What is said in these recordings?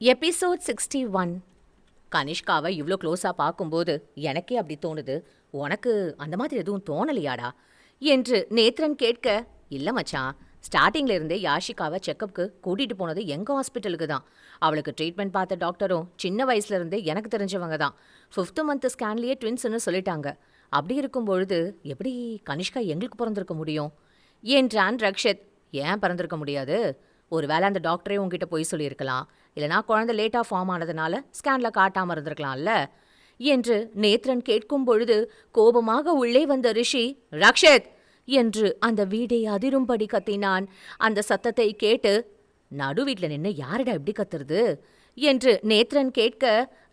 Episode sixty one கனிஷ்காவை இவ்வளோ க்ளோஸாக பார்க்கும்போது எனக்கே அப்படி தோணுது. உனக்கு அந்த மாதிரி எதுவும் தோணலையாடா? என்று நேத்ரன் கேட்க இல்லை மச்சான். ஸ்டார்டிங்ல இருந்தே யாஷிகாவை செக்கப்புக்கு கூட்டிட்டு போனது எங்க ஹாஸ்பிட்டலுக்கு தான். அவளுக்கு ட்ரீட்மெண்ட் பார்த்த டாக்டரும் சின்ன வயசுல இருந்தே எனக்கு தெரிஞ்சவங்க தான். ஃபிஃப்த்து மந்த் ஸ்கேன்லயே ட்வின்ஸ்னு சொல்லிட்டாங்க. அப்படி இருக்கும் பொழுது எப்படி கனிஷ்கா எங்களுக்கு பிறந்திருக்க முடியும்? என்றான் ரக்ஷத். ஏன் பிறந்திருக்க முடியாது? ஒருவேளை அந்த டாக்டரே உங்ககிட்ட போய் சொல்லியிருக்கலாம். இல்லனா குழந்தை லேட்டாக ஃபார்ம் ஆனதுனால ஸ்கேன்ல காட்டாம இருந்திருக்கலாம்ல. என்று நேத்ரன் கேட்கும் பொழுது கோபமாக உள்ளே வந்த ரிஷி ரக்ஷத்! என்று அந்த வீடை அதிரும்படி கத்தினான். அந்த சத்தத்தை கேட்டு நடு வீட்ல நின்னு யாரடா எப்படி கத்துறது? என்று நேத்ரன் கேட்க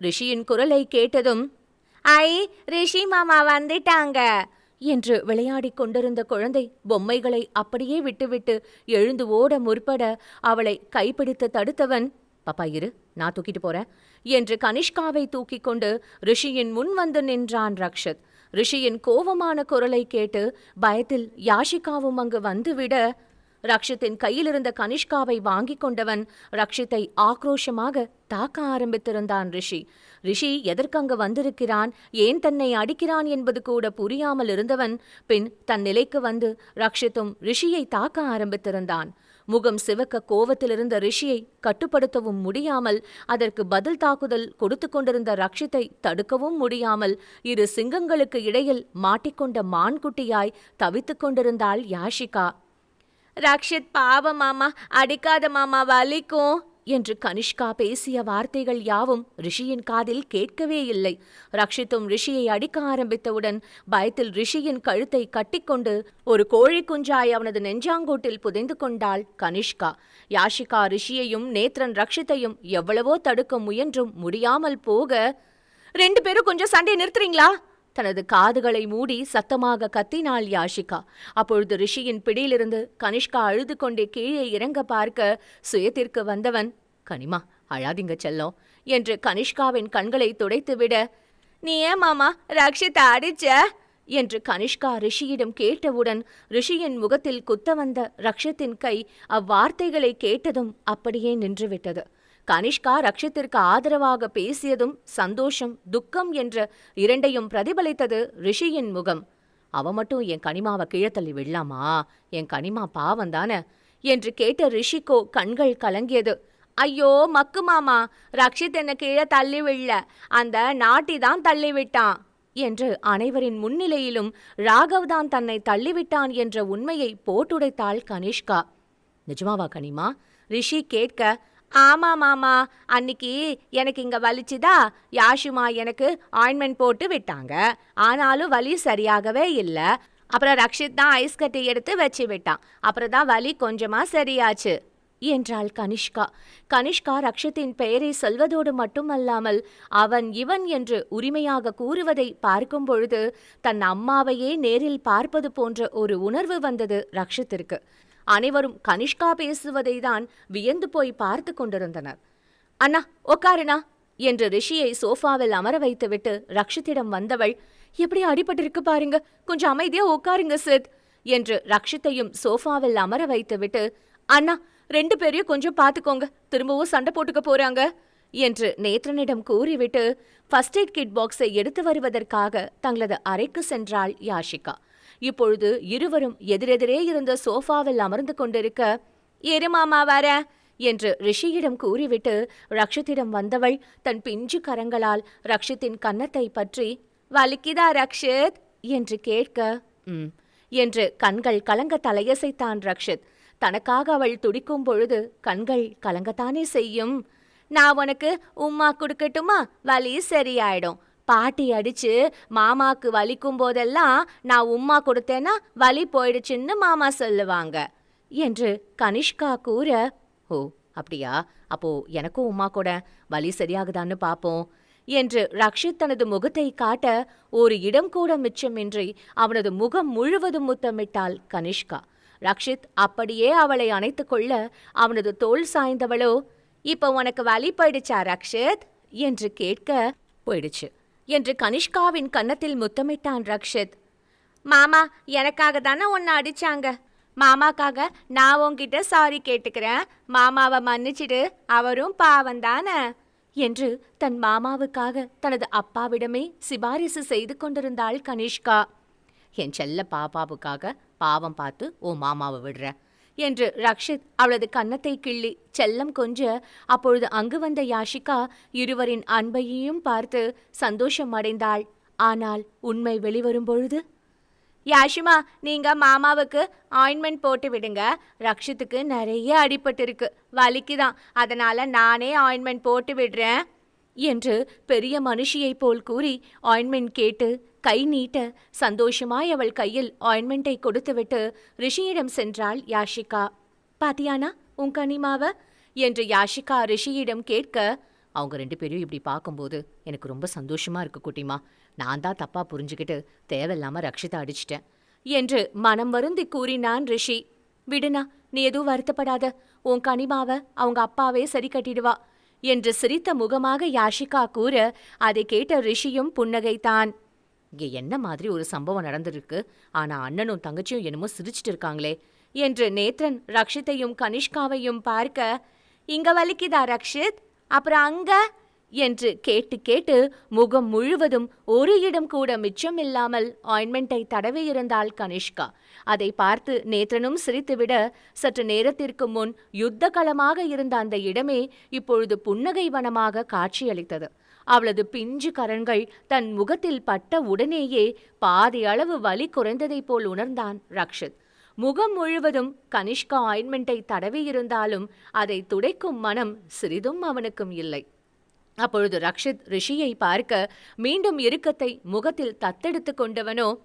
ரிஷியின் குரலை கேட்டதும் ஐ ரிஷி மாமா வந்துட்டாங்க. என்று விளையாடிக் கொண்டிருந்த குழந்தை பொம்மைகளை அப்படியே விட்டுவிட்டு எழுந்து ஓட முற்பட அவளை கைப்பிடித்து தடுத்தவன் பாப்பா இரு நான் தூக்கிட்டு போறேன் என்று கனிஷ்காவை தூக்கிக் கொண்டு ரிஷியின் முன் வந்து நின்றான் ரக்ஷத். ரிஷியின் கோபமான குரலை கேட்டு பயத்தில் யாஷிகாவும் அங்கு வந்துவிட ரக்ஷித்தின் கையிலிருந்த கனிஷ்காவை வாங்கிக் கொண்டவன் ரக்ஷித்தை ஆக்ரோஷமாக தாக்க ஆரம்பித்திருந்தான் ரிஷி. ரிஷி எதற்கங்கு வந்திருக்கிறான் ஏன் தன்னை அடிக்கிறான் என்பது கூட புரியாமல் இருந்தவன் பின் தன் நிலைக்கு வந்து ரக்ஷித்தும் ரிஷியை தாக்க ஆரம்பித்திருந்தான். முகம் சிவக்க கோவத்திலிருந்த ரிஷியை கட்டுப்படுத்தவும் முடியாமல் அதற்கு பதில் தாக்குதல் கொடுத்து கொண்டிருந்த ரக்ஷித்தை தடுக்கவும் முடியாமல் இரு சிங்கங்களுக்கு இடையில் மாட்டிக்கொண்ட மான்குட்டியாய் தவித்துக் கொண்டிருந்தாள் யாஷிகா. ரக்ஷித் பாவ மாமா அடிக்காத மாமா வலிக்கும் என்று கனிஷ்கா பேசிய வார்த்தைகள் யாவும் ரிஷியின் காதில் கேட்கவே இல்லை. ரக்ஷித்தும் ரிஷியை அடிக்க ஆரம்பித்தவுடன் பயத்தில் ரிஷியின் கழுத்தை கட்டிக்கொண்டு ஒரு கோழி குஞ்சாய் அவனது நெஞ்சாங்கோட்டில் புதைந்து கொண்டாள் கனிஷ்கா. யாஷிகா ரிஷியையும் நேத்ரன் ரக்ஷித்தையும் எவ்வளவோ தடுக்க முயன்றும் முடியாமல் போக ரெண்டு பேரும் கொஞ்சம் சண்டை நிறுத்துறீங்களா? தனது காதுகளை மூடி சத்தமாக கத்தினாள் யாஷிகா. அப்பொழுது ரிஷியின் பிடியிலிருந்து கனிஷ்கா அழுது கொண்டே கீழே இறங்க பார்க்க சுயத்திற்கு வந்தவன் கனிமா அழாதீங்க செல்லம் என்று கனிஷ்காவின் கண்களை துடைத்துவிட நீ ஏன் மாமா ரக்ஷிதா அடிச்ச? என்று கனிஷ்கா ரிஷியிடம் கேட்டவுடன் ரிஷியின் முகத்தில் குத்த வந்த ரக்ஷத்தின் கை அவ்வார்த்தைகளை கேட்டதும் அப்படியே நின்றுவிட்டது. கனிஷ்கா ரக்ஷித்திற்கு ஆதரவாக பேசியதும் சந்தோஷம் துக்கம் என்ற இரண்டையும் பிரதிபலித்தது ரிஷியின் முகம். அவ மட்டும் என் கனிமாவை கீழத்தள்ளி விடலாமா? என் கனிமா பாவம் தானே? என்று கேட்ட ரிஷிக்கோ கண்கள் கலங்கியது. ஐயோ மக்கு மாமா ரக்ஷித் என்ன கீழே தள்ளி விடல. அந்த நாட்டி தான் தள்ளிவிட்டான் என்று அனைவரின் முன்னிலையிலும் ராகவ் தான் தன்னை தள்ளிவிட்டான் என்ற உண்மையை போட்டுடைத்தாள் கனிஷ்கா. நிஜமாவா கனிமா? ரிஷி கேட்க ஆமா மாமா. அன்னைக்கு எனக்கு இங்க வலிச்சுதா? யாஷுமா எனக்கு ஆயின்மெண்ட் போட்டு விட்டாங்க. ஆனாலும் வலி சரியாகவே இல்லை. அப்புறம் ரக்ஷித் தான் ஐஸ் கட்டி எடுத்து வச்சு விட்டான். அப்புறம் தான் வலி கொஞ்சமா சரியாச்சு என்றாள் கனிஷ்கா. கனிஷ்கா ரக்ஷத்தின் பெயரை சொல்வதோடு மட்டுமல்லாமல் அவன் இவன் என்று உரிமையாக கூறுவதை பார்க்கும் பொழுது தன் அம்மாவையே நேரில் பார்ப்பது போன்ற ஒரு உணர்வு வந்தது ரக்ஷத்திற்கு. அனைவரும் கனிஷ்கா பேசுவதை தான் வியந்து போய் பார்த்து கொண்டிருந்தனர். அண்ணா உக்காருண்ணா என்று ரிஷியை சோஃபாவில் அமர வைத்துவிட்டு ரக்ஷித்திடம் வந்தவள் எப்படி அடிபட்டிருக்கு பாருங்க கொஞ்சம் அமைதியா உட்காருங்க சித் என்று ரக்ஷித்தையும் சோஃபாவில் அமர வைத்துவிட்டு அண்ணா ரெண்டு பேரையும் கொஞ்சம் பார்த்துக்கோங்க திரும்பவும் சண்டை போட்டுக்க போறாங்க என்று நேத்ரனிடம் கூறிவிட்டு ஃபர்ஸ்ட் எய்ட் கிட் பாக்ஸை எடுத்து வருவதற்காக தங்களது அறைக்கு சென்றாள் யாஷிகா. இப்பொழுது இருவரும் எதிரெதிரே இருந்த சோஃபாவில் அமர்ந்து கொண்டிருக்க எருமாமா வர என்று ரிஷியிடம் கூறிவிட்டு ரக்ஷித்திடம் வந்தவள் தன் பிஞ்சு கரங்களால் ரக்ஷித்தின் கன்னத்தை பற்றி வலிக்குதா ரக்ஷித்? என்று கேட்க ம் என்று கண்கள் கலங்க தலையசைத்தான் ரக்ஷித். தனக்காக அவள் துடிக்கும் பொழுது கண்கள் கலங்கத்தானே செய்யும். நான் உனக்கு உம்மா கொடுக்கட்டுமா? வலி சரியாயிடும். பாட்டி அடிச்சு மாமாக்கு வலிக்கும் போதெல்லாம் நான் உம்மா கொடுத்தேன்னா வலி போயிடுச்சுன்னு மாமா சொல்லுவாங்க என்று கனிஷ்கா கூற ஓ அப்படியா? அப்போ எனக்கும் உம்மா கூட வலி சரியாகுதான்னு பாப்போம் என்று ரக்ஷித் தனது முகத்தை காட்ட ஒரு இடம் கூட மிச்சமின்றி அவனது முகம் முழுவதும் முத்தமிட்டாள் கனிஷ்கா. ரக்ஷித் அப்படியே அவளை அணைத்து கொள்ள அவனது தோல் சாய்ந்தவளோ இப்போ உனக்கு வலி போயிடுச்சா ரக்ஷித்? என்று கேட்க போயிடுச்சு. என்று கனிஷ்காவின் கன்னத்தில் முத்தமிட்டான் ரக்ஷித். மாமா எனக்காக தானே உன்னை அடிச்சாங்க? மாமாக்காக நான் உன்கிட்ட சாரி கேட்டுக்கிறேன். மாமாவை மன்னிச்சிடு. அவரும் பாவம் தானே? என்று தன் மாமாவுக்காக தனது அப்பாவிடமே சிபாரிசு செய்து கொண்டிருந்தாள் கனிஷ்கா. என் செல்ல பாப்பாவுக்காக பாவம் பார்த்து ஓ மாமாவை விடுற. என்று ரக்ஷித் அவளது கன்னத்தை கிள்ளி செல்லம் கொஞ்ச அப்பொழுது அங்கு வந்த யாஷிகா இருவரின் அன்பையும் பார்த்து சந்தோஷம் அடைந்தாள். ஆனால் உண்மை வெளிவரும் பொழுது? யாஷிமா நீங்க மாமாவுக்கு ஆயின்மெண்ட் போட்டு விடுங்க. ரக்ஷித்துக்கு நிறைய அடிபட்டிருக்கு. வலிக்குதான். அதனால நானே ஆயின்மெண்ட் போட்டு விடுறேன். என்று பெரிய மனுஷியைப் போல் கூறி ஆயின்மெண்ட் கேட்டு கை நீட்ட சந்தோஷமாய் அவள் கையில் ஆயின்மெண்ட்டை கொடுத்துவிட்டு ரிஷியிடம் சென்றாள் யாஷிகா. பாத்தியானா உன் கனிமாவ? என்று யாஷிகா ரிஷியிடம் கேட்க அவங்க ரெண்டு பேரும் இப்படி பார்க்கும்போது எனக்கு ரொம்ப சந்தோஷமா இருக்கு குட்டிமா. நான் தான் தப்பா புரிஞ்சுக்கிட்டு தேவையில்லாம ரக்ஷிதா அடிச்சிட்டேன். என்று மனம் வருந்தி கூறினான் ரிஷி. விடுனா நீ எதுவும் வருத்தப்படாத. உன் கனிமாவ அவங்க அப்பாவே சரி கட்டிடுவா. என்று சிரித்த முகமாக யாஷிகா கூற அதை கேட்ட ரிஷியும் புன்னகைத்தான். இங்கே என்ன மாதிரி ஒரு சம்பவம் நடந்திருக்கு? ஆனா அண்ணனும் தங்கச்சியும் என்னமோ சிரிச்சிட்டு இருக்காங்களே. என்று நேத்ரன் ரக்ஷித்தையும் கனிஷ்காவையும் பார்க்க இங்க வலிக்குதா ரக்ஷித்? அப்புறம் அங்க? என்று கேட்டு கேட்டு முகம் முழுவதும் ஒரு இடம் கூட மிச்சம் இல்லாமல் ஆயின்மெண்ட்டை தடவியிருந்தாள் கனிஷ்கா. அதை பார்த்து நேத்ரனும் சிரித்துவிட சற்று நேரத்திற்கு முன் யுத்த களமாக இருந்த அந்த இடமே இப்பொழுது புன்னகை வனமாக காட்சியளித்தது. அவளது பிஞ்சு கரண்கள் தன் முகத்தில் பட்ட உடனேயே பாதி அளவு வலி குறைந்ததைப் போல் உணர்ந்தான் ரக்ஷித். முகம் முழுவதும் கனிஷ்கா ஆயின்மெண்ட்டை தடவியிருந்தாலும் அதை துடைக்கும் மனம் சிறிதும் அவனுக்கும் இல்லை. அப்பொழுது ரக்ஷித் ரிஷியை பார்க்க மீண்டும் இறுக்கத்தை முகத்தில் தத்தெடுத்து கொண்டவனோ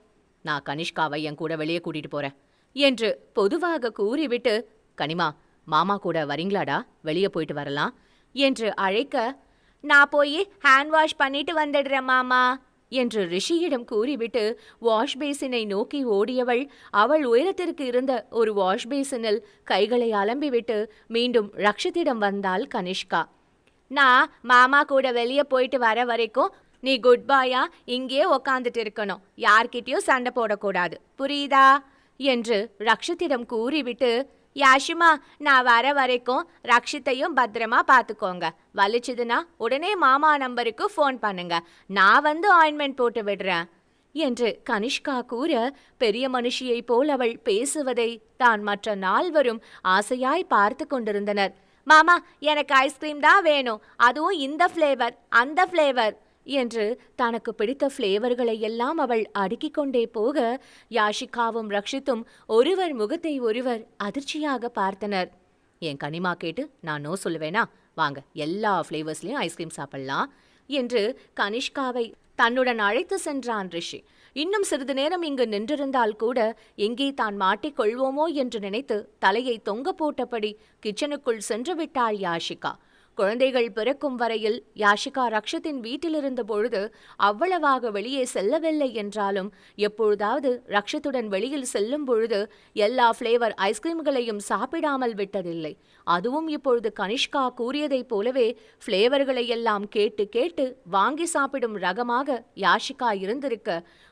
நான் கனிஷ்காவை என் கூட வெளியே கூட்டிட்டு போறேன் என்று பொதுவாக கூறிவிட்டு கனிமா மாமா கூட வரீங்களாடா? வெளியே போயிட்டு வரலாம் என்று அழைக்க நான் போய் ஹேண்ட் வாஷ் பண்ணிட்டு வந்துடுறேன் மாமா என்று ரிஷியிடம் கூறிவிட்டு வாஷ் பேசினை நோக்கி ஓடியவள் அவள் உயரத்திற்கு இருந்த ஒரு வாஷ் பேசினில் கைகளை அலம்பிவிட்டு மீண்டும் ரக்ஷித்திடம் வந்தாள் கனிஷ்கா. நான் மாமா கூட வெளியே போயிட்டு வர வரைக்கும் நீ குட் பாயா இங்கேயே உக்காந்துட்டு இருக்கணும். யார்கிட்டயும் சண்டை போடக்கூடாது. புரியுதா? என்று ரக்ஷத்திடம் கூறிவிட்டு யாஷிமா நான் வர வரைக்கும் ரக்ஷித்தையும் பத்திரமா பார்த்துக்கோங்க. வலிச்சுதுன்னா உடனே மாமா நம்பருக்கு ஃபோன் பண்ணுங்க. நான் வந்து ஆயின்மெண்ட் போட்டு விடுறேன். என்று கனிஷ்கா கூற பெரிய மனுஷியைப் போல் அவள் பேசுவதை தான் மற்ற நால்வரும் ஆசையாய் பார்த்து கொண்டிருந்தனர். மாமா எனக்கு ஐஸ்கிரீம் தான் வேணும். அதுவும் இந்த ஃப்ளேவர் அந்த ஃப்ளேவர் என்று தனக்கு பிடித்த ஃப்ளேவர்களை எல்லாம் அவள் அடுக்கிக் கொண்டே போக யாஷிகாவும் ரக்ஷித்தும் ஒருவர் முகத்தை ஒருவர் அதிர்ச்சியாக பார்த்தனர். என் கனிமா கேட்டு நான் நோ சொல்லுவேனா? வாங்க எல்லா ஃப்ளேவர்ஸ்லயும் ஐஸ்கிரீம் சாப்பிடலாம் என்று கனிஷ்காவை தன்னுடன் அழைத்து சென்றான் ரிஷி. இன்னும் சிறிது நேரம் இங்கு நின்றிருந்தால் கூட எங்கே தான் மாட்டிக்கொள்வோமோ? என்று நினைத்து தலையை தொங்க போட்டபடி கிச்சனுக்குள் சென்று விட்டாள் யாஷிகா. குழந்தைகள் பிறக்கும் வரையில் யாஷிகா ரக்ஷத்தின் வீட்டிலிருந்த பொழுது அவ்வளவாக வெளியே செல்லவில்லை என்றாலும் எப்பொழுதாவது ரக்ஷத்துடன் வெளியில் செல்லும் பொழுது எல்லா ஃப்ளேவர் ஐஸ்கிரீம்களையும் சாப்பிடாமல் விட்டதில்லை. அதுவும் இப்பொழுது கனிஷ்கா கூறியதைப் போலவே ஃப்ளேவர்களை எல்லாம் கேட்டு கேட்டு வாங்கி சாப்பிடும் ரகமாக யாஷிகா இருந்திருக்க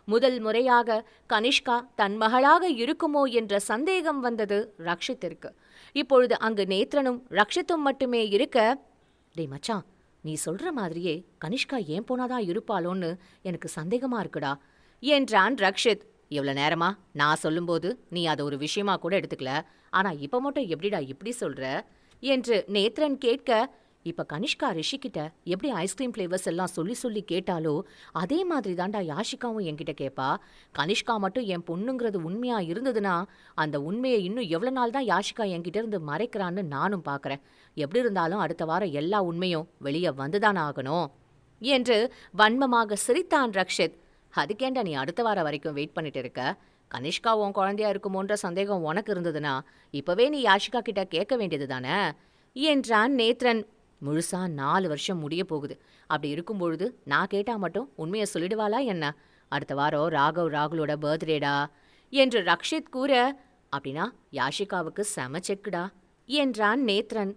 முதல் முறையாக கனிஷ்கா தன் மகளாக இருக்குமோ என்ற சந்தேகம் வந்தது ரக்ஷித்திற்கு. இப்பொழுது அங்கு நேத்ரனும் ரக்ஷித்தும் மட்டுமே இருக்க டேய் மச்சான் நீ சொல்ற மாதிரியே கனிஷ்கா ஏன் போனாதான் இருப்பாளோன்னு எனக்கு சந்தேகமா இருக்குடா என்றான் ரக்ஷித். இவ்வளோ நேரமா? நான் சொல்லும்போது நீ அதை ஒரு விஷயமா கூட எடுத்துக்கல. ஆனா இப்ப மட்டும் எப்படிடா இப்படி சொல்ற? என்று நேத்ரன் கேட்க இப்ப கனிஷ்கா ரிஷிக்கிட்ட எப்படி ஐஸ்கிரீம் ஃப்ளேவர்ஸ் எல்லாம் சொல்லி சொல்லி கேட்டாலோ அதே மாதிரி தாண்டா யாஷிகாவும் என்கிட்ட கேட்பா கனிஷ்கா மட்டும் என் பொண்ணுங்கிறது உண்மையா இருந்ததுன்னா அந்த உண்மையை இன்னும் எவ்வளோ நாள் தான் யாஷிகா என்கிட்ட இருந்து மறைக்கிறான்னு நானும் பார்க்குறேன் எப்படி இருந்தாலும் அடுத்த வாரம் எல்லா உண்மையும் வெளியே வந்துதான் ஆகணும் என்று வன்மமாக சிரித்தான் ரக்ஷித். அதுக்கேண்டா நீ அடுத்த வாரம் வரைக்கும் வெயிட் பண்ணிட்டு இருக்க? கனிஷ்கா உன் குழந்தையா இருக்குமோன்ற சந்தேகம் உனக்கு இருந்ததுன்னா இப்பவே நீ யாஷிகா கிட்ட கேட்க வேண்டியது தானே என்றான் நேத்ரன். முழுசா நாலு வருஷம் முடிய போகுது. அப்படி இருக்கும் பொழுது நான் கேட்டா மட்டும் உண்மையை சொல்லிடுவாளா என்ன? அடுத்த வாரம் ராகவ் ராகுலோட பர்த்டேடா? என்று ரக்ஷித் கூற அப்படின்னா யாஷிகாவுக்கு செம செக்குடா என்றான் நேத்ரன்.